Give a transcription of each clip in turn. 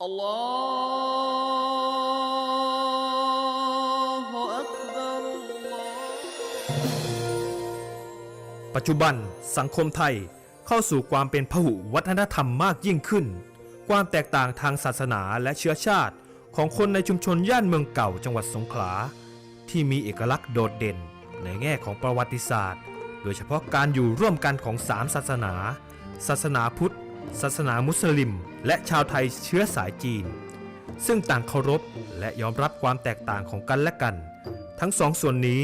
ปัจจุบันสังคมไทยเข้าสู่ความเป็นพหุวัฒนธรรมมากยิ่งขึ้น ความแตกต่างทางศาสนาและเชื้อชาติของคนในชุมชนย่านเมืองเก่าจังหวัดสงขลา ที่มีเอกลักษณ์โดดเด่นในแง่ของประวัติศาสตร์ โดยเฉพาะการอยู่ร่วมกันของสามศาสนา ศาสนาพุทธ ศาสนามุสลิม และชาวไทยเชื้อสายจีน ซึ่งต่างเคารพและยอมรับความแตกต่างของกันและกัน ทั้งสองส่วนนี้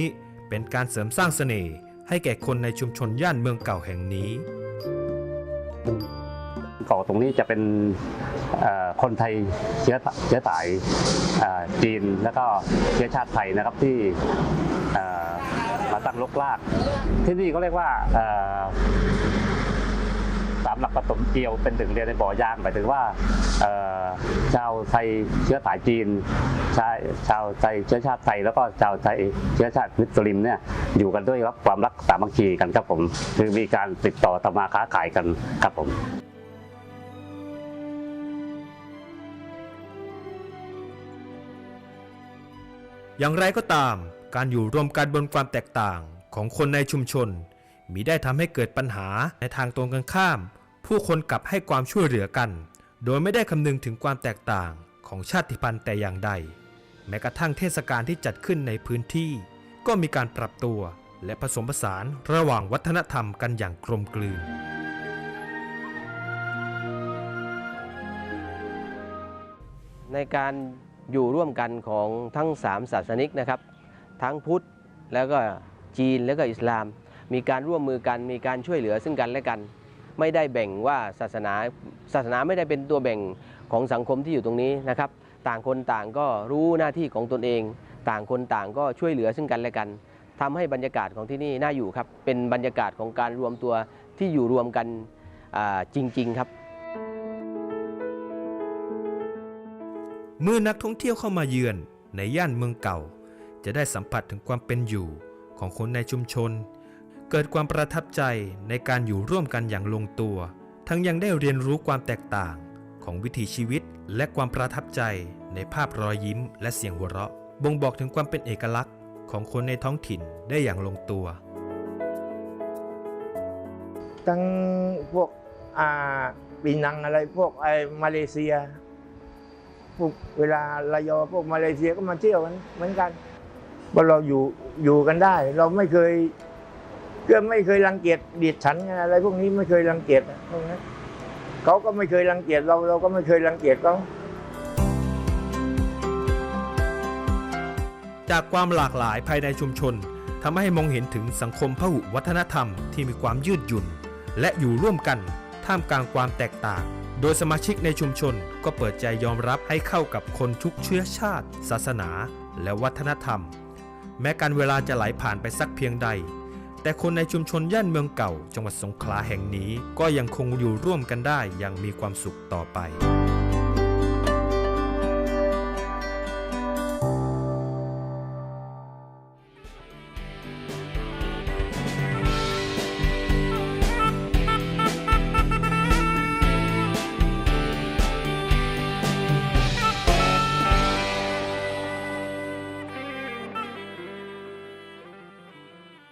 เป็นการเสริมสร้างเสน่ห์ให้แก่คนในชุมชนย่านเมืองเก่าแห่งนี้เกาะตรงนี้จะเป็นคนไทยเชื้อเชื้อสายจีนแล้วก็เชื้อชาติไทยนะครับที่มาตั้งลกลาก ที่นี่ก็เรียกว่า สามหลักผสมเกลียวเป็นถึงเรียนในบ่อยางหมายถึงว่าเออชาวไทยเชื้อสายจีนชาชาวไทยเชื้อชาติไทยแล้วก็ชาวไทยเชื้อชาติมุสลิมเนี่ยอยู่กันด้วยรับความรักสามัคคีกันครับผมคือมีการติดต่อทำมาค้าขายกันครับผมอย่างไรก็ตาม การอยู่รวมกันบนความแตกต่างของคนในชุมชน มีได้ทำให้เกิดปัญหาในทางตรงกันข้าม ผู้คนกลับให้ความช่วยเหลือกัน โดยไม่ได้คำนึงถึงความแตกต่างของชาติพันธุ์แต่อย่างใด แม้กระทั่งเทศกาลที่จัดขึ้นในพื้นที่ ก็มีการปรับตัวและผสมผสานระหว่างวัฒนธรรมกันอย่างกลมกลืน ในการอยู่ร่วมกันของทั้งสามศาสนิกนะครับ ทั้งพุทธแล้วก็จีนแล้วก็อิสลาม มีการร่วมมือกันมีการช่วยเหลือซึ่งกันและกัน ไม่ได้แบ่งว่าศาสนาศาสนาไม่ได้เป็นตัวแบ่งของสังคมที่อยู่ตรงนี้นะครับ ต่างคนต่างก็รู้หน้าที่ของตนเอง ต่างคนต่างก็ช่วยเหลือซึ่งกันและกันทำให้บรรยากาศของที่นี่น่าอยู่ครับ เป็นบรรยากาศของการรวมตัวที่อยู่รวมกันจริง ๆครับเมื่อนักท่องเที่ยวเข้ามาเยือนในย่านเมืองเก่า จะได้สัมผัสถึงความเป็นอยู่ของคนในชุมชน เกิดความประทับใจในการอยู่ร่วมกันอย่างลงตัว ทั้งยังได้เรียนรู้ความแตกต่างของวิถีชีวิตและความประทับใจในภาพรอยยิ้มและเสียงหัวเราะ บ่งบอกถึงความเป็นเอกลักษณ์ของคนในท้องถิ่นได้อย่างลงตัว ทั้งพวกอ่าปีนังอะไรพวกไอ้มาเลเซียพวกเวลาระยอพวกมาเลเซียก็มาเที่ยวกันเหมือนกันว่าเราอยู่อยู่กันได้ เราไม่เคย ก็ไม่เคยรังเกียจเดียดฉันอะไรพวกนี้ไม่เคยรังเกียจพวกนั้นเขาก็ไม่เคยรังเกียจเราเราก็ไม่เคยรังเกียจเขาจากความหลากหลายภายในชุมชนทำให้มองเห็นถึงสังคมพหุวัฒนธรรมที่มีความยืดหยุ่น และอยู่ร่วมกันท่ามกลางความแตกต่าง โดยสมาชิกในชุมชนก็เปิดใจยอมรับให้เข้ากับคนทุกเชื้อชาติ ศาสนา และวัฒนธรรม แม้การเวลาจะไหลผ่านไปสักเพียงใด แต่คนในชุมชนย่านเมืองเก่า จังหวัดสงขลาแห่งนี้ ก็ยังคงอยู่ร่วมกันได้อย่างมีความสุขต่อไป